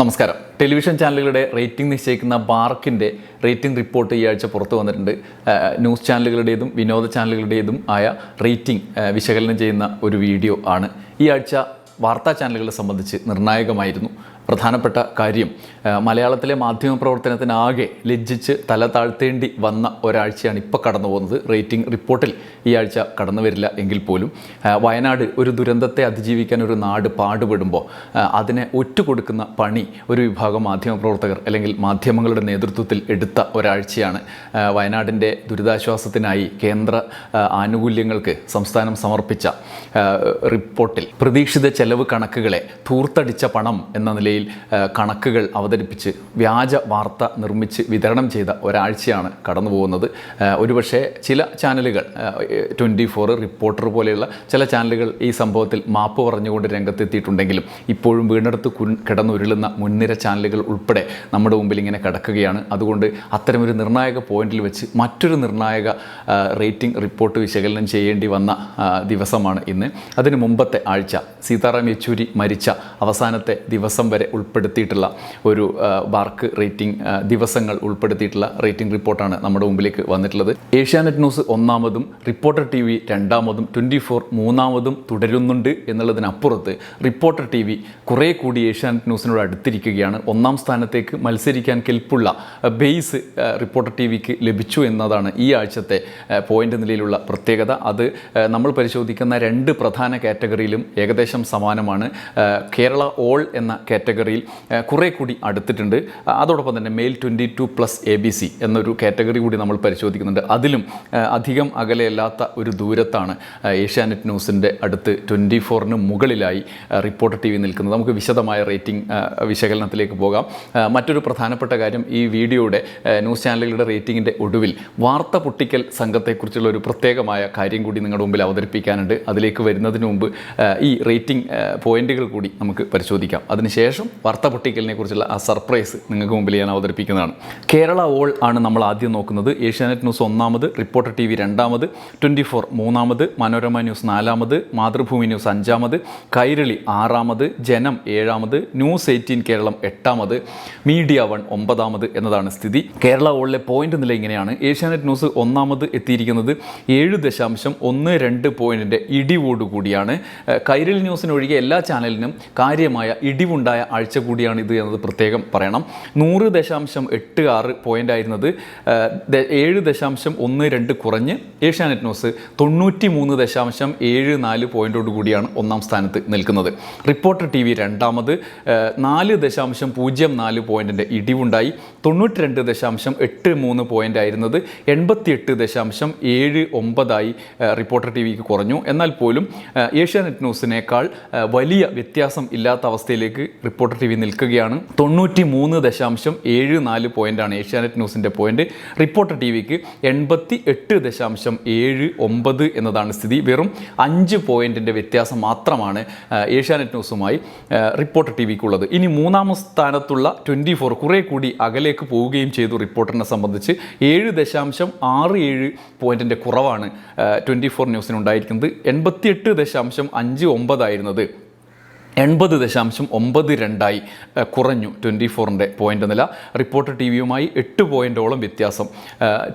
നമസ്കാരം. ടെലിവിഷൻ ചാനലുകളുടെ റേറ്റിംഗ് നിശ്ചയിക്കുന്ന ബാർക്കിന്റെ റേറ്റിംഗ് റിപ്പോർട്ട് ഈ ആഴ്ച പുറത്തു വന്നിട്ടുണ്ട്. ന്യൂസ് ചാനലുകളുടേതും വിനോദ ചാനലുകളുടേതും ആയ റേറ്റിംഗ് വിശകലനം ചെയ്യുന്ന ഒരു വീഡിയോ ആണ്. ഈ ആഴ്ച വാർത്താ ചാനലുകളെ സംബന്ധിച്ച് നിർണായകമായിരുന്നു. പ്രധാനപ്പെട്ട കാര്യം. മലയാളത്തിലെ മാധ്യമപ്രവർത്തനത്തിനാകെ ലജ്ജിച്ച് തല താഴ്ത്തേണ്ടി വന്ന ഒരാഴ്ചയാണ് ഇപ്പോൾ കടന്നു പോകുന്നത്. റേറ്റിംഗ് റിപ്പോർട്ടിൽ ഈ ആഴ്ച കടന്നു വരില്ല എങ്കിൽ പോലും. വയനാട് ഒരു ദുരന്തത്തെ അതിജീവിക്കാൻ ഒരു നാട് പാടുപെടുമ്പോൾ അതിനെ ഒറ്റുകൊടുക്കുന്ന പണി ഒരു വിഭാഗം മാധ്യമപ്രവർത്തകർ അല്ലെങ്കിൽ മാധ്യമങ്ങളുടെ നേതൃത്വത്തിൽ എടുത്ത ഒരാഴ്ചയാണ്. വയനാടിന്റെ ദുരിതാശ്വാസത്തിനായി കേന്ദ്ര ആനുകൂല്യങ്ങൾക്ക് സംസ്ഥാനം സമർപ്പിച്ച റിപ്പോർട്ടിൽ. പ്രതീക്ഷിത ചെലവ് കണക്കുകളെ തൂർത്തടിച്ച പണം എന്ന നിലയിൽ ആ, കണക്കുകൾ അവതരിപ്പിച്ച് വ്യാജ വാർത്ത നിർമ്മിച്ച് വിതരണം ചെയ്ത ഒരാഴ്ചയാണ് കടന്നു പോകുന്നത് ഒരുപക്ഷേ ചില ചാനലുകൾ ട്വന്റി ഫോർ റിപ്പോർട്ടർ പോലെയുള്ള ചില ചാനലുകൾ ഈ സംഭവത്തിൽ മാപ്പ് പറഞ്ഞുകൊണ്ട് രംഗത്തെത്തിയിട്ടുണ്ടെങ്കിലും ഇപ്പോഴും വീണ്ടെടുത്ത് കിടന്നുരുളുന്ന മുൻനിര ചാനലുകൾ ഉൾപ്പെടെ നമ്മുടെ മുമ്പിൽ ഇങ്ങനെ കിടക്കുകയാണ്. അതുകൊണ്ട് അത്തരമൊരു നിർണായക പോയിന്റിൽ വെച്ച് മറ്റൊരു നിർണായക റേറ്റിംഗ് റിപ്പോർട്ട് വിശകലനം ചെയ്യേണ്ടി വന്ന ദിവസമാണ് ഇന്ന്. അതിന് മുമ്പത്തെ ആഴ്ച സീതാറാം യെച്ചൂരി മരിച്ച അവസാനത്തെ ദിവസം വരെ ഉൾപ്പെടുത്തിയിട്ടുള്ള ഒരു ബാർക്ക് റേറ്റിംഗ് ദിവസങ്ങൾ ഉൾപ്പെടുത്തിയിട്ടുള്ള റേറ്റിംഗ് റിപ്പോർട്ടാണ് നമ്മുടെ മുമ്പിലേക്ക് വന്നിട്ടുള്ളത്. ഏഷ്യാനെറ്റ് ന്യൂസ് ഒന്നാമതും റിപ്പോർട്ടർ ടി വി രണ്ടാമതും ട്വന്റി ഫോർ മൂന്നാമതും തുടരുന്നുണ്ട് എന്നുള്ളതിനപ്പുറത്ത് റിപ്പോർട്ടർ ടി വി കുറേ കൂടി ഏഷ്യാനെറ്റ് ന്യൂസിനോട് അടുത്തിരിക്കുകയാണ്. ഒന്നാം സ്ഥാനത്തേക്ക് മത്സരിക്കാൻ കെൽപ്പുള്ള ബേസ് റിപ്പോർട്ടർ ടി വിക്ക് ലഭിച്ചു എന്നതാണ് ഈ ആഴ്ചത്തെ പോയിന്റ് നിലയിലുള്ള പ്രത്യേകത. അത് നമ്മൾ പരിശോധിക്കുന്ന രണ്ട് പ്രധാന കാറ്റഗറിയിലും ഏകദേശം സമാനമാണ്. കേരള ഓൾ എന്ന കാറ്റഗറിയിൽ കുറേ കൂടി അടുത്തിട്ടുണ്ട്. അതോടൊപ്പം തന്നെ male twenty two plus A B C എന്നൊരു കാറ്റഗറി കൂടി നമ്മൾ പരിശോധിക്കുന്നുണ്ട്. അതിലും അധികം അകലെയല്ലാത്ത ഒരു ദൂരത്താണ് ഏഷ്യാനെറ്റ് ന്യൂസിന്റെ അടുത്ത് ട്വന്റി ഫോറിന് മുകളിലായി റിപ്പോർട്ട് റിപ്പോർട്ടർ ടി വി നിൽക്കുന്നത്. നമുക്ക് വിശദമായ റേറ്റിംഗ് വിശകലനത്തിലേക്ക് പോകാം. മറ്റൊരു പ്രധാനപ്പെട്ട കാര്യം ഈ വീഡിയോയുടെ ന്യൂസ് ചാനലുകളുടെ റേറ്റിംഗിന്റെ ഒടുവിൽ വാർത്ത പൊട്ടിക്കൽ സംഘത്തെക്കുറിച്ചുള്ള ഒരു പ്രത്യേകമായ കാര്യം കൂടി നിങ്ങളുടെ മുമ്പിൽ അവതരിപ്പിക്കാനുണ്ട്. അതിലേക്ക് വരുന്നതിന് മുമ്പ് ഈ റേറ്റിംഗ് പോയിന്റുകൾ കൂടി നമുക്ക് പരിശോധിക്കാം. അതിനുശേഷം വാർത്ത പൊട്ടിക്കലിനെ കുറിച്ചുള്ള ആ സർപ്രൈസ് നിങ്ങൾക്ക് മുമ്പിൽ ഞാൻ അവതരിപ്പിക്കുന്നതാണ്. കേരള ഓൾ ആണ് നമ്മൾ ആദ്യം നോക്കുന്നത്. ഏഷ്യാനെറ്റ് ന്യൂസ് ഒന്നാമത് റിപ്പോർട്ടർ ടി വി രണ്ടാമത് ട്വന്റി ഫോർ മൂന്നാമത് മനോരമ ന്യൂസ് നാലാമത് മാതൃഭൂമി ന്യൂസ് അഞ്ചാമത് കൈരളി ആറാമത് ജനം ഏഴാമത് ന്യൂസ് എയ്റ്റീൻ കേരളം എട്ടാമത് മീഡിയ വൺ ഒമ്പതാമത് എന്നതാണ് സ്ഥിതി. കേരള ഓളിലെ പോയിന്റ് നില ഇങ്ങനെയാണ്. ഏഷ്യാനെറ്റ് ന്യൂസ് ഒന്നാമത് എത്തിയിരിക്കുന്നത് ഏഴ് ദശാംശം ഒന്ന് രണ്ട് പോയിന്റിന്റെ ഇടിവോടുകൂടിയാണ് കൈരളി ന്യൂസിനൊഴികെ എല്ലാ ചാനലിനും കാര്യമായ ഇടിവുണ്ടായ ആഴ്ച കൂടിയാണ് ഇത് എന്നത് പ്രത്യേകം പറയണം. നൂറ് ദശാംശം എട്ട് ആറ് പോയിന്റ് ആയിരുന്നത് ഏഴ് ദശാംശം ഒന്ന് രണ്ട് കുറഞ്ഞ് ഏഷ്യാനെറ്റ് ന്യൂസ് തൊണ്ണൂറ്റി മൂന്ന് ദശാംശം ഏഴ് നാല് പോയിന്റോട് കൂടിയാണ് ഒന്നാം സ്ഥാനത്ത് നിൽക്കുന്നത്. റിപ്പോർട്ടർ ടി വി രണ്ടാമത് നാല് ദശാംശം പൂജ്യം നാല് പോയിന്റിന്റെ ഇടിവുണ്ടായി. തൊണ്ണൂറ്റി രണ്ട് ദശാംശം എട്ട് മൂന്ന് പോയിന്റ് ആയിരുന്നത് എൺപത്തിയെട്ട് ദശാംശം ഏഴ് ഒമ്പതായി റിപ്പോർട്ടർ ടി വിക്ക് കുറഞ്ഞു. എന്നാൽ പോലും ഏഷ്യാനെറ്റ് ന്യൂസിനേക്കാൾ വലിയ വ്യത്യാസം ഇല്ലാത്ത അവസ്ഥയിലേക്ക് റിപ്പോർട്ടർ ടി വി നിൽക്കുകയാണ്. തൊണ്ണൂറ്റി മൂന്ന് ദശാംശം ഏഴ് നാല് പോയിന്റാണ് ഏഷ്യാനെറ്റ് ന്യൂസിന്റെ പോയിന്റ്. റിപ്പോർട്ടർ ടി വിക്ക് എൺപത്തി എട്ട് ദശാംശം ഏഴ് ഒമ്പത് എന്നതാണ് സ്ഥിതി. വെറും അഞ്ച് പോയിന്റിന്റെ വ്യത്യാസം മാത്രമാണ് ഏഷ്യാനെറ്റ് ന്യൂസുമായി റിപ്പോർട്ടർ ടി വിക്കുള്ളത് ഇനി മൂന്നാം സ്ഥാനത്തുള്ള ട്വന്റി ഫോർ കുറേ കൂടി അകലേക്ക് പോവുകയും ചെയ്തു റിപ്പോർട്ടറിനെ സംബന്ധിച്ച്. ഏഴ് ദശാംശം ആറ് ഏഴ് പോയിന്റിന്റെ കുറവാണ് ട്വന്റി ഫോർ ന്യൂസിനുണ്ടായിരിക്കുന്നത്. എൺപത്തിയെട്ട് ദശാംശം അഞ്ച് ഒമ്പതായിരുന്നത്. എൺപത് ദശാംശം ഒമ്പത് രണ്ടായി കുറഞ്ഞു ട്വന്റി ഫോറിന്റെ പോയിന്റ് നില. റിപ്പോർട്ടർ ടി വിയുമായി എട്ട് പോയിന്റോളം വ്യത്യാസം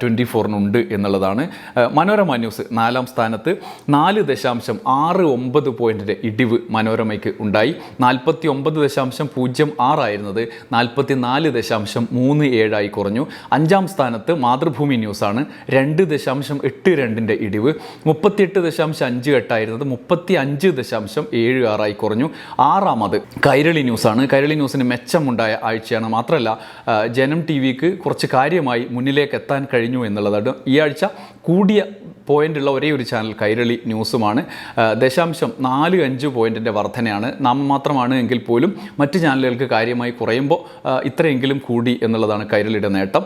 ട്വന്റി ഫോറിനുണ്ട് എന്നുള്ളതാണ്. മനോരമ ന്യൂസ് നാലാം സ്ഥാനത്ത് നാല് ദശാംശം ആറ് ഒമ്പത് പോയിന്റിന്റെ ഇടിവ് മനോരമയ്ക്ക് ഉണ്ടായി. നാൽപ്പത്തി ഒമ്പത് ദശാംശം പൂജ്യം ആറായിരുന്നത് നാൽപ്പത്തി നാല് ദശാംശം മൂന്ന് ഏഴായി കുറഞ്ഞു. അഞ്ചാം സ്ഥാനത്ത് മാതൃഭൂമി ന്യൂസാണ് രണ്ട് ദശാംശം എട്ട് രണ്ടിന്റെ ഇടിവ്. മുപ്പത്തിയെട്ട് ദശാംശം അഞ്ച് എട്ടായിരുന്നത് മുപ്പത്തി അഞ്ച് ദശാംശം ഏഴ് ആറായി കുറഞ്ഞു. ആറാമത് കൈരളി ന്യൂസാണ്. കൈരളി ന്യൂസിന് മെച്ചമുണ്ടായ ആഴ്ചയാണ്. മാത്രമല്ല ജനം ടി വിക്ക് കുറച്ച് കാര്യമായി മുന്നിലേക്ക് എത്താൻ കഴിഞ്ഞു എന്നുള്ളതാണ്. ഈ ആഴ്ച കൂടിയ പോയിന്റ് ഉള്ള ഒരേ ഒരു ചാനൽ കൈരളി ന്യൂസുമാണ്. ദശാംശം നാല് അഞ്ച് പോയിന്റിന്റെ വർധനയാണ്. നാം മാത്രമാണ് എങ്കിൽ പോലും മറ്റ് ചാനലുകൾക്ക് കാര്യമായി കുറയുമ്പോൾ ഇത്രയെങ്കിലും കൂടി എന്നുള്ളതാണ് കൈരളിയുടെ നേട്ടം.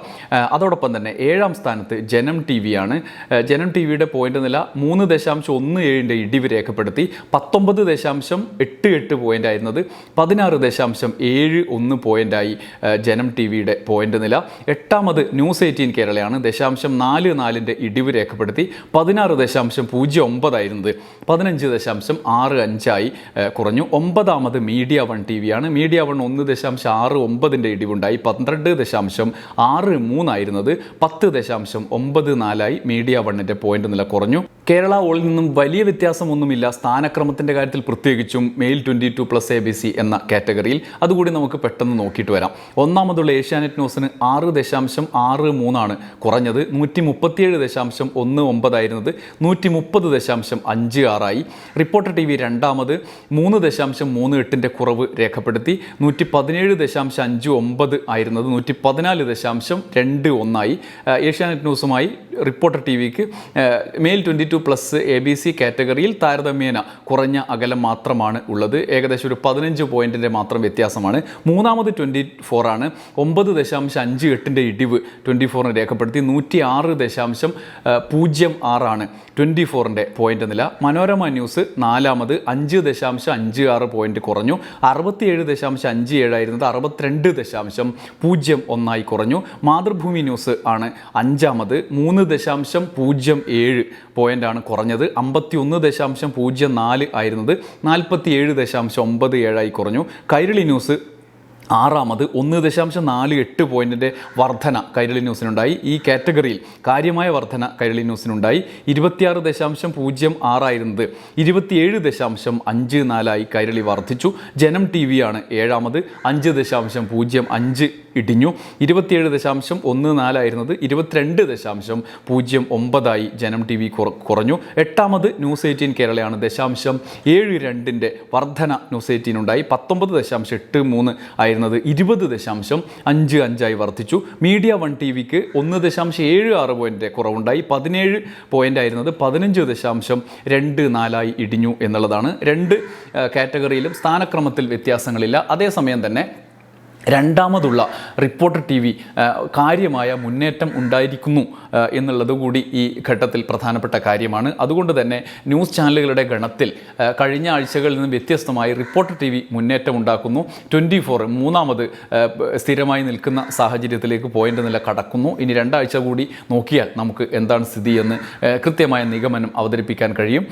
അതോടൊപ്പം തന്നെ ഏഴാം സ്ഥാനത്ത് ജനം ടി വിയാണ് ജനം ടി വിയുടെ പോയിന്റ് നില മൂന്ന് ദശാംശം ഒന്ന് ഏഴിന്റെ ഇടിവ് രേഖപ്പെടുത്തി. പത്തൊമ്പത് ദശാംശം എട്ട് എട്ട് പോയിന്റ് ആയിരുന്നത് പതിനാറ് ദശാംശം ഏഴ് ഒന്ന് പോയിന്റായി ജനം ടി വിയുടെ പോയിന്റ് നില. എട്ടാമത് ന്യൂസ് എയ്റ്റീൻ കേരളയാണ്. ദശാംശം നാല് നാലിന്റെ ഇടിവ് രേഖപ്പെടുത്തി. പതിനാറ് ദശാംശം പൂജ്യം ഒമ്പതായിരുന്നത്. പതിനഞ്ച് ദശാംശം ആറ് അഞ്ചായി കുറഞ്ഞു. ഒമ്പതാമത് മീഡിയ വൺ ടി വിയാണ് മീഡിയ വൺ ഒന്ന് ദശാംശം ആറ് ഒമ്പതിന്റെ ഇടിവുണ്ടായി. പന്ത്രണ്ട് ദശാംശം ആറ് മൂന്നായിരുന്നത്. പത്ത് ദശാംശം ഒമ്പത് നാലായി മീഡിയ വണ്ണിന്റെ പോയിന്റ് നില കുറഞ്ഞു. കേരള ഓളിൽ നിന്നും വലിയ വ്യത്യാസമൊന്നുമില്ല. സ്ഥാനക്രമത്തിന്റെ കാര്യത്തിൽ പ്രത്യേകിച്ചും male twenty two plus A B C എന്ന കാറ്റഗറിയിൽ. അതുകൂടി നമുക്ക് പെട്ടെന്ന് നോക്കിയിട്ട് വരാം. ഒന്നാമതുള്ള ഏഷ്യാനെറ്റ് ന്യൂസിന് ആറ് ദശാംശം ആറ് മൂന്നാണ് കുറഞ്ഞത്. നൂറ്റി മുപ്പത്തിയേഴ് ദശാംശം ഒന്ന് ഒമ്പതായിരുന്നത്. നൂറ്റി മുപ്പത് ദശാംശം അഞ്ച് ആറായി. റിപ്പോർട്ടർ ടി വി രണ്ടാമത് മൂന്ന് ദശാംശം മൂന്ന് എട്ടിന്റെ കുറവ് രേഖപ്പെടുത്തി. നൂറ്റി പതിനേഴ് ദശാംശം അഞ്ച് ഒമ്പത് ആയിരുന്നത് നൂറ്റി പതിനാല് ദശാംശം രണ്ട് ഒന്നായി. ഏഷ്യാനെറ്റ് ന്യൂസുമായി reporter T wick male twenty two plus A B C കാറ്റഗറിയിൽ താരതമ്യേന കുറഞ്ഞ അകലം മാത്രമാണ് ഉള്ളത്. ഏകദേശം ഒരു പതിനഞ്ച് പോയിന്റിന്റെ മാത്രം വ്യത്യാസമാണ്. മൂന്നാമത് ട്വന്റി ഫോറാണ് ഒമ്പത് ദശാംശം അഞ്ച് എട്ടിന്റെ ഇടിവ് ട്വന്റി ഫോറിന് രേഖപ്പെടുത്തി. നൂറ്റി ആറ് ദശാംശം പൂജ്യം ആറാണ് ട്വന്റി ഫോറിന്റെ പോയിന്റ് നില. മനോരമ ന്യൂസ് നാലാമത് അഞ്ച് ദശാംശം അഞ്ച് ആറ് പോയിന്റ് കുറഞ്ഞു. അറുപത്തിയേഴ് ദശാംശം അഞ്ച് ഏഴായിരുന്നത് അറുപത്തിരണ്ട് ദശാംശം പൂജ്യം ഒന്നായി കുറഞ്ഞു. മാതൃഭൂമി ന്യൂസ് ആണ് അഞ്ചാമത്. മൂന്ന് ദശാംശം പൂജ്യം ഏഴ് പോയിന്റാണ് കുറഞ്ഞത്. അമ്പത്തി ഒന്ന് ദശാംശം പൂജ്യം നാല് ആയിരുന്നത്. നാൽപ്പത്തി ഏഴ് ദശാംശം ഒമ്പത് ഏഴായി കുറഞ്ഞു. കൈരളി ന്യൂസ് ആറാമത് ഒന്ന് ദശാംശം നാല് എട്ട് പോയിന്റിന്റെ വർധന കൈരളി ന്യൂസിനുണ്ടായി. ഈ കാറ്റഗറിയിൽ കാര്യമായ വർധന കൈരളി ന്യൂസിനുണ്ടായി. ഇരുപത്തിയാറ് ദശാംശം പൂജ്യം ആറായിരുന്നത്. ഇരുപത്തിയേഴ് ദശാംശം അഞ്ച് നാലായി കൈരളി വർദ്ധിച്ചു ജനം ടി ആണ് ഏഴാമത്. അഞ്ച് ദശാംശം പൂജ്യം അഞ്ച് ഇടിഞ്ഞു. ഇരുപത്തിയേഴ് ദശാംശം ഒന്ന് നാലായിരുന്നത്. ഇരുപത്തിരണ്ട് ദശാംശം പൂജ്യം ഒമ്പതായി ജനം ടി വി കുറഞ്ഞു. എട്ടാമത് ന്യൂസ് എയ്റ്റീൻ കേരളയാണ്. ദശാംശം ഏഴ് രണ്ടിന്റെ വർധന ന്യൂസ് എയ്റ്റീൻ ഉണ്ടായി പത്തൊമ്പത് ദശാംശം എട്ട് മൂന്ന് ആയിരുന്നത് ഇരുപത് ദശാംശം അഞ്ച് അഞ്ചായി വർദ്ധിച്ചു. മീഡിയ വൺ ടി വിക്ക് ഒന്ന് ദശാംശം ഏഴ് ആറ് പോയിന്റ് കുറവുണ്ടായി. പതിനേഴ് പോയിന്റ് ആയിരുന്നത് പതിനഞ്ച് ദശാംശം രണ്ട് നാലായി ഇടിഞ്ഞു എന്നുള്ളതാണ്. രണ്ട് കാറ്റഗറിയിലും സ്ഥാനക്രമത്തിൽ വ്യത്യാസങ്ങളില്ല. അതേസമയം തന്നെ രണ്ടാമതുള്ള റിപ്പോർട്ടർ ടി വി കാര്യമായ മുന്നേറ്റം ഉണ്ടായിരിക്കുന്നു എന്നുള്ളത് കൂടി ഈ ഘട്ടത്തിൽ പ്രധാനപ്പെട്ട കാര്യമാണ്. അതുകൊണ്ട് തന്നെ ന്യൂസ് ചാനലുകളുടെ ഗണത്തിൽ കഴിഞ്ഞ ആഴ്ചകളിൽ നിന്ന് വ്യത്യസ്തമായി റിപ്പോർട്ടർ ടി വി മുന്നേറ്റം ഉണ്ടാക്കുന്നു. ട്വന്റി ഫോർ മൂന്നാമത് സ്ഥിരമായി നിൽക്കുന്ന സാഹചര്യത്തിലേക്ക് പോയിന്റ് നില കടക്കുന്നു. ഇനി രണ്ടാഴ്ച കൂടി നോക്കിയാൽ നമുക്ക് എന്താണ് സ്ഥിതി എന്ന് കൃത്യമായ നിഗമനം അവതരിപ്പിക്കാൻ കഴിയും.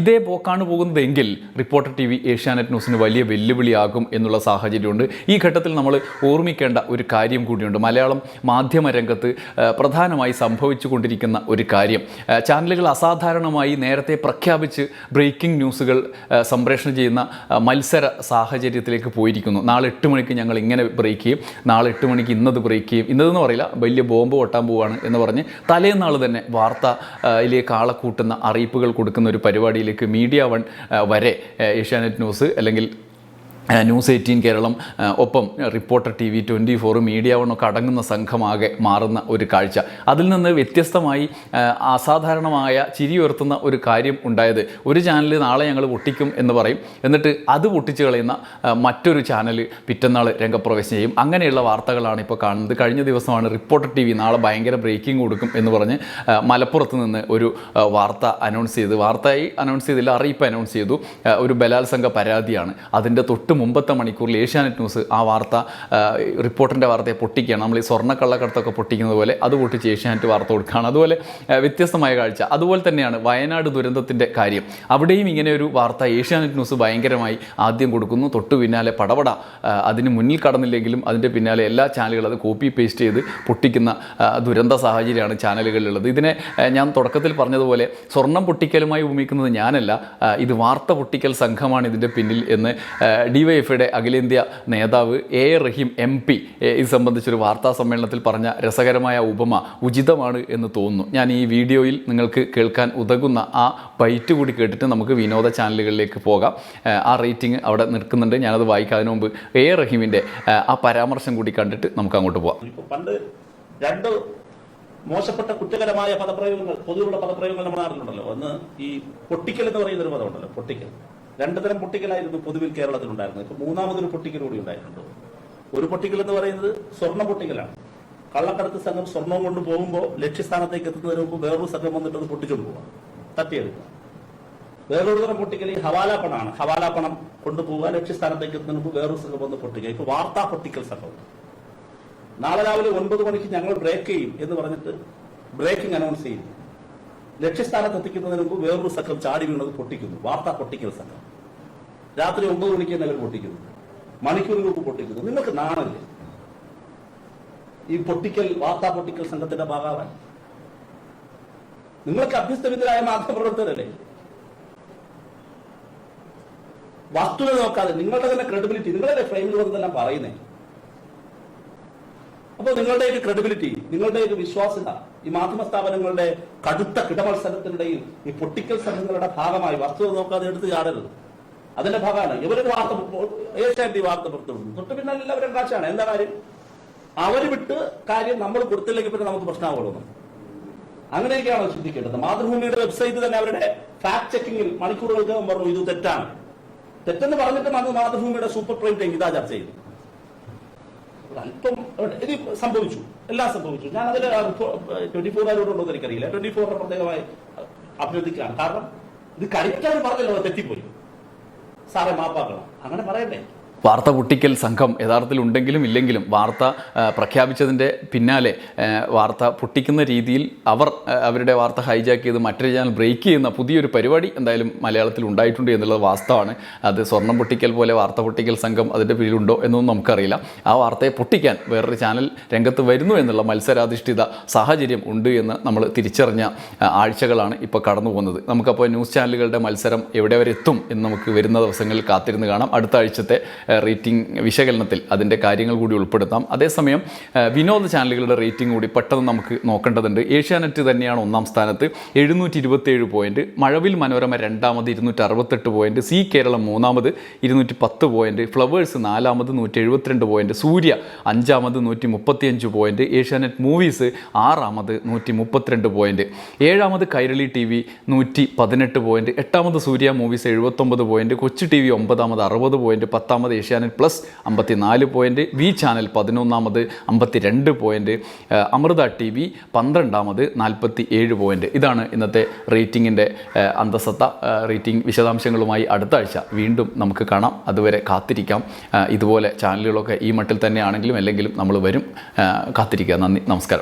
ഇതേ പോക്കാണ് പോകുന്നതെങ്കിൽ റിപ്പോർട്ടർ ടി വി ഏഷ്യാനെറ്റ് ന്യൂസിന് വലിയ വെല്ലുവിളിയാകും എന്നുള്ള സാഹചര്യമുണ്ട്. ഈ ഘട്ടത്തിൽ നമ്മൾ ഓർമ്മിക്കേണ്ട ഒരു കാര്യം കൂടിയുണ്ട്. മലയാളം മാധ്യമ രംഗത്ത് പ്രധാനമായി സംഭവിച്ചു കൊണ്ടിരിക്കുന്ന ഒരു കാര്യം. ചാനലുകൾ അസാധാരണമായി നേരത്തെ പ്രഖ്യാപിച്ച് ബ്രേക്കിംഗ് ന്യൂസുകൾ സംപ്രേഷണം ചെയ്യുന്ന മത്സര സാഹചര്യത്തിലേക്ക് പോയിരിക്കുന്നു. നാളെ എട്ട് മണിക്ക് ഞങ്ങൾ ഇങ്ങനെ ബ്രേക്ക് ചെയ്യും. നാളെ എട്ട് മണിക്ക് ഇന്നത് ബ്രേക്ക് ചെയ്യും. ഇന്നതെന്ന് പറയില്ല വലിയ ബോംബ് പൊട്ടാൻ പോവുകയാണ് എന്ന് പറഞ്ഞ് തലേന്നാൾ തന്നെ വാർത്തയിലേക്ക് ആളെ കൂട്ടുന്ന അറിയിപ്പുകൾ കൊടുക്കുന്ന ഒരു പരിപാടിയിലേക്ക് മീഡിയ വൺ വരെ ഏഷ്യാനെറ്റ് ന്യൂസ് അല്ലെങ്കിൽ ന്യൂസ് എയ്റ്റീൻ കേരളം ഒപ്പം reporter T V twenty four media വണ്ണൊക്കെ അടങ്ങുന്ന സംഘമാകെ മാറുന്ന ഒരു കാഴ്ച. അതിൽ നിന്ന് വ്യത്യസ്തമായി അസാധാരണമായ ചിരി ഉയർത്തുന്ന ഒരു കാര്യം ഉണ്ടായത് ഒരു ചാനൽ നാളെ ഞങ്ങൾ പൊട്ടിക്കും എന്ന് പറയും. എന്നിട്ട് അത് പൊട്ടിച്ചു കളയുന്ന മറ്റൊരു ചാനൽ പിറ്റന്നാൾ രംഗപ്രവേശം ചെയ്യും. അങ്ങനെയുള്ള വാർത്തകളാണ് ഇപ്പോൾ കാണുന്നത്. കഴിഞ്ഞ ദിവസമാണ് റിപ്പോർട്ടർ ടി വി നാളെ ഭയങ്കര ബ്രേക്കിംഗ് കൊടുക്കും എന്ന് പറഞ്ഞ് മലപ്പുറത്ത് നിന്ന് ഒരു വാർത്ത അനൗൺസ് ചെയ്ത് വാർത്തയായി അനൗൺസ് ചെയ്തില്ല അറിയിപ്പ് അനൗൺസ് ചെയ്തു. ഒരു ബലാത്സംഗ പരാതിയാണ്. അതിന്റെ തൊട്ട് മുമ്പത്തെ മണിക്കൂറിൽ ഏഷ്യാനെറ്റ് ന്യൂസ് ആ വാർത്ത റിപ്പോർട്ടിന്റെ വാർത്തയെ പൊട്ടിക്കുകയാണ്. നമ്മൾ ഈ സ്വർണക്കള്ളക്കടത്തൊക്കെ പൊട്ടിക്കുന്നത് പോലെ അത് പൊട്ടിച്ച് ഏഷ്യാനെറ്റ് വാർത്ത കൊടുക്കുകയാണ്. അതുപോലെ വ്യത്യസ്തമായ കാഴ്ച. അതുപോലെ തന്നെയാണ് വയനാട് ദുരന്തത്തിന്റെ കാര്യം. അവിടെയും ഇങ്ങനെ ഒരു വാർത്ത ഏഷ്യാനെറ്റ് ന്യൂസ് ഭയങ്കരമായി ആദ്യം കൊടുക്കുന്നു. തൊട്ടു പിന്നാലെ പടപട അതിന് മുന്നിൽ കടന്നില്ലെങ്കിലും അതിന്റെ പിന്നാലെ എല്ലാ ചാനലുകളും അത് കോപ്പി പേസ്റ്റ് ചെയ്ത് പൊട്ടിക്കുന്ന ദുരന്ത സാഹചര്യമാണ് ചാനലുകളിലുള്ളത്. ഇതിനെ ഞാൻ തുടക്കത്തിൽ പറഞ്ഞതുപോലെ സ്വർണം പൊട്ടിക്കലുമായി ഭൂമിക്കുന്നത് ഞാനല്ല. ഇത് വാർത്ത പൊട്ടിക്കൽ സംഘമാണ് ഇതിന്റെ പിന്നിൽ എന്ന് ഡിവൈഎഫ്ഐയുടെ അഖിലേന്ത്യാ നേതാവ് എ. Rahim M. പി. ഇത് സംബന്ധിച്ചൊരു വാർത്താ സമ്മേളനത്തിൽ പറഞ്ഞ രസകരമായ ഉപമ ഉചിതമാണ് എന്ന് തോന്നുന്നു. ഞാൻ ഈ വീഡിയോയിൽ നിങ്ങൾക്ക് കേൾക്കാൻ ഉതകുന്ന ആ ബൈറ്റ് കൂടി കേട്ടിട്ട് നമുക്ക് വിനോദ ചാനലുകളിലേക്ക് പോകാം. ആ, റേറ്റിംഗ് അവിടെ നിൽക്കുന്നുണ്ട്. ഞാനത് വായിക്കാതിന് മുമ്പ് എ. റഹീമിന്റെ ആ, പരാമർശം കൂടി കണ്ടിട്ട് നമുക്ക് അങ്ങോട്ട് പോകാം. പണ്ട് രണ്ട് മോശപ്പെട്ട കുറ്റകരമായ പദപ്രയോഗങ്ങൾ പൊതുവുള്ള പദപ്രയോഗങ്ങൾ നമ്മുടെ നാട്ടിലുണ്ടല്ലോ ഒന്ന് ഈ പൊട്ടിക്കൽ എന്ന് പറയുന്ന ഒരു പദമുണ്ടല്ലോ പൊട്ടിക്കൽ. രണ്ടു തരം പൊട്ടിക്കലായിരുന്നു പൊതുവിൽ കേരളത്തിൽ ഉണ്ടായിരുന്നത് ഇപ്പൊ മൂന്നാമതൊരു പൊട്ടിക്കൽ കൂടി ഉണ്ടായിട്ടുണ്ട്. ഒരു പൊട്ടിക്കൽ എന്ന് പറയുന്നത് സ്വർണ പൊട്ടിക്കലാണ്. കള്ളക്കടത്ത് സംഘം സ്വർണം കൊണ്ട് പോകുമ്പോൾ ലക്ഷ്യസ്ഥാനത്തേക്ക് എത്തുന്നതിന് മുമ്പ് വേറൊരു സംഘം വന്നിട്ട് അത് പൊട്ടിച്ചുകൊണ്ട് പോവാം. തട്ടിയെടുക്കുക. വേറൊരു തരം പൊട്ടിക്കൽ ഈ ഹവാല പണമാണ്. ഹവാല പണം കൊണ്ടുപോവുക ലക്ഷ്യസ്ഥാനത്തേക്ക് എത്തുന്നതിന് മുമ്പ് വേറൊരു സംഘം വന്ന് പൊട്ടിക്കുക ഇപ്പൊ വാർത്താ പൊട്ടിക്കൽ സംഘം. നാളെ രാവിലെ ഒൻപത് മണിക്ക് ഞങ്ങൾ ബ്രേക്ക് ചെയ്യും എന്ന് പറഞ്ഞിട്ട് ബ്രേക്കിംഗ് അനൗൺസ് ചെയ്യും. ലക്ഷ്യസ്ഥാനത്ത് എത്തിക്കുന്നതിന് മുമ്പ് വേറൊരു സംഘം ചാടി വീണത് പൊട്ടിക്കുന്നു. വാർത്ത പൊട്ടിക്കൽ സംഘം. രാത്രി ഒമ്പത് മണിക്ക് തന്നെ അവർ പൊട്ടിക്കുന്നു മണിക്കൂറുകൾക്ക് പൊട്ടിക്കുന്നു. നിങ്ങൾക്ക് നാണല്ലേ? ഈ പൊട്ടിക്കൽ വാർത്താ പൊട്ടിക്കൽ സംഘത്തിന്റെ ഭാഗമാവാൻ നിങ്ങൾക്ക് അഭ്യസ്തവിദ്യരായ മാധ്യമപ്രവർത്തകരല്ലേ? വസ്തുത നോക്കാതെ നിങ്ങളുടെ തന്നെ ക്രെഡിബിലിറ്റി നിങ്ങളുടെ ഫ്രെയിമിൽ വന്നതെല്ലാം പറയുന്നേ? അപ്പോൾ ഒരു ക്രെഡിബിലിറ്റി നിങ്ങളുടെ ഒരു വിശ്വാസ്യത ഈ മാധ്യമ സ്ഥാപനങ്ങളുടെ കടുത്ത കിടമത്സരത്തിനിടയിൽ ഈ പൊട്ടിക്കൽ സംഘങ്ങളുടെ ഭാഗമായി വസ്തുത നോക്കാതെ എടുത്ത് ചാടരുത്. അതിന്റെ ഭാഗമാണ്. ഇവരൊരു വാർത്ത ഏഷ്യാനെറ്റ് വാർത്ത പുറത്തുവിടുന്നു. തൊട്ട് പിന്നാലെ എല്ലാവരും കാശാണ് എന്താ കാര്യം? അവർ വിട്ട് കാര്യം നമ്മൾ കൊടുത്തില്ലെങ്കിൽ പിന്നെ നമുക്ക് പ്രശ്നമാകുള്ളൂ അങ്ങനെയൊക്കെയാണ് ചിന്തിക്കേണ്ടത്. മാതൃഭൂമിയുടെ വെബ്സൈറ്റ് തന്നെ അവരുടെ ഫാക്ട് ചെക്കിങ്ങിൽ മണിക്കൂറുകൾക്ക് പറഞ്ഞു ഇത് തെറ്റാണ്. തെറ്റെന്ന് പറഞ്ഞിട്ട് മാതൃഭൂമിയുടെ സൂപ്പർ പ്രൈം ടൈം ഇതാ ചർച്ച ചെയ്തു. അല്പം ഇത് സംഭവിച്ചു. എല്ലാം സംഭവിച്ചു. ഞാൻ അതിൽ ട്വന്റി ഫോർ ആരോടുണ്ടോ എന്ന് എനിക്കറിയില്ല. ട്വന്റി ഫോറിനെ പ്രത്യേകമായി അഭ്യർത്ഥിക്കുകയാണ്. കാരണം ഇത് കഴിക്കാൻ പറഞ്ഞല്ലോ തെറ്റിപ്പോയി. സാറെ മാപ്പാക്കണം. അങ്ങനെ പറയണ്ടേ വാർത്ത പൊട്ടിക്കൽ സംഘം യഥാർത്ഥത്തിൽ ഉണ്ടെങ്കിലും ഇല്ലെങ്കിലും വാർത്ത പ്രഖ്യാപിച്ചതിന്റെ പിന്നാലെ വാർത്ത പൊട്ടിക്കുന്ന രീതിയിൽ അവർ അവരുടെ വാർത്ത ഹൈജാക്ക് ചെയ്ത് മറ്റൊരു ചാനൽ ബ്രേക്ക് ചെയ്യുന്ന പുതിയൊരു പരിപാടി എന്തായാലും മലയാളത്തിൽ ഉണ്ടായിട്ടുണ്ട് എന്നുള്ളത് വാസ്തവമാണ്. അത് സ്വർണം പൊട്ടിക്കൽ പോലെ വാർത്ത പൊട്ടിക്കൽ സംഘം അതിന്റെ പിന്നിലുണ്ടോ എന്നൊന്നും നമുക്കറിയില്ല. ആ വാർത്തയെ പൊട്ടിക്കാൻ വേറൊരു ചാനൽ രംഗത്ത് വരുന്നു എന്നുള്ള മത്സരാധിഷ്ഠിത സാഹചര്യം ഉണ്ട് എന്ന് നമ്മൾ തിരിച്ചറിഞ്ഞ ആഴ്ചകളാണ് ഇപ്പോൾ കടന്നു പോകുന്നത്. നമുക്കപ്പോൾ ന്യൂസ് ചാനലുകളുടെ മത്സരം എവിടെ വരെ എത്തും എന്ന് നമുക്ക് വരുന്ന ദിവസങ്ങളിൽ കാത്തിരുന്ന് കാണാം. അടുത്ത ആഴ്ചത്തെ റേറ്റിംഗ് വിശകലനത്തിൽ അതിന്റെ കാര്യങ്ങൾ കൂടി ഉൾപ്പെടുത്താം. അതേസമയം വിനോദ ചാനലുകളുടെ റേറ്റിംഗ് കൂടി പെട്ടെന്ന് നമുക്ക് നോക്കേണ്ടതുണ്ട്. ഏഷ്യാനെറ്റ് തന്നെയാണ് ഒന്നാം സ്ഥാനത്ത്. എഴുന്നൂറ്റി ഇരുപത്തേഴ് പോയിന്റ് മഴവിൽ മനോരമ രണ്ടാമത് ഇരുന്നൂറ്റി അറുപത്തെട്ട് പോയിന്റ് സി കേരളം മൂന്നാമത് ഇരുന്നൂറ്റി പത്ത് പോയിന്റ് ഫ്ലവേഴ്സ് നാലാമത് നൂറ്റി എഴുപത്തിരണ്ട് പോയിന്റ് സൂര്യ അഞ്ചാമത് നൂറ്റി മുപ്പത്തിയഞ്ച് പോയിന്റ് ഏഷ്യാനെറ്റ് മൂവീസ് ആറാമത് നൂറ്റി മുപ്പത്തിരണ്ട് പോയിന്റ് ഏഴാമത് കൈരളി ടി വി നൂറ്റി പതിനെട്ട് പോയിന്റ് എട്ടാമത് സൂര്യ മൂവീസ് എഴുപത്തൊമ്പത് പോയിന്റ് കൊച്ചു ടി വി ഒമ്പതാമത് അറുപത് പോയിന്റ് പത്താമത് ഏഷ്യാനെറ്റ് പ്ലസ് അമ്പത്തി നാല് പോയിന്റ് വി ചാനൽ പതിനൊന്നാമത് അമ്പത്തി രണ്ട് പോയിന്റ് അമൃത ടി വി പന്ത്രണ്ടാമത് നാൽപ്പത്തി ഏഴ് പോയിന്റ് ഇതാണ് ഇന്നത്തെ റേറ്റിങ്ങിന്റെ അന്തസത്ത. റേറ്റിംഗ് വിശദാംശങ്ങളുമായി അടുത്ത ആഴ്ച വീണ്ടും നമുക്ക് കാണാം. അതുവരെ കാത്തിരിക്കാം. ഇതുപോലെ ചാനലുകളൊക്കെ ഈ മട്ടിൽ തന്നെയാണെങ്കിലും അല്ലെങ്കിലും നമ്മൾ വരും. കാത്തിരിക്കുക നന്ദി. നമസ്കാരം.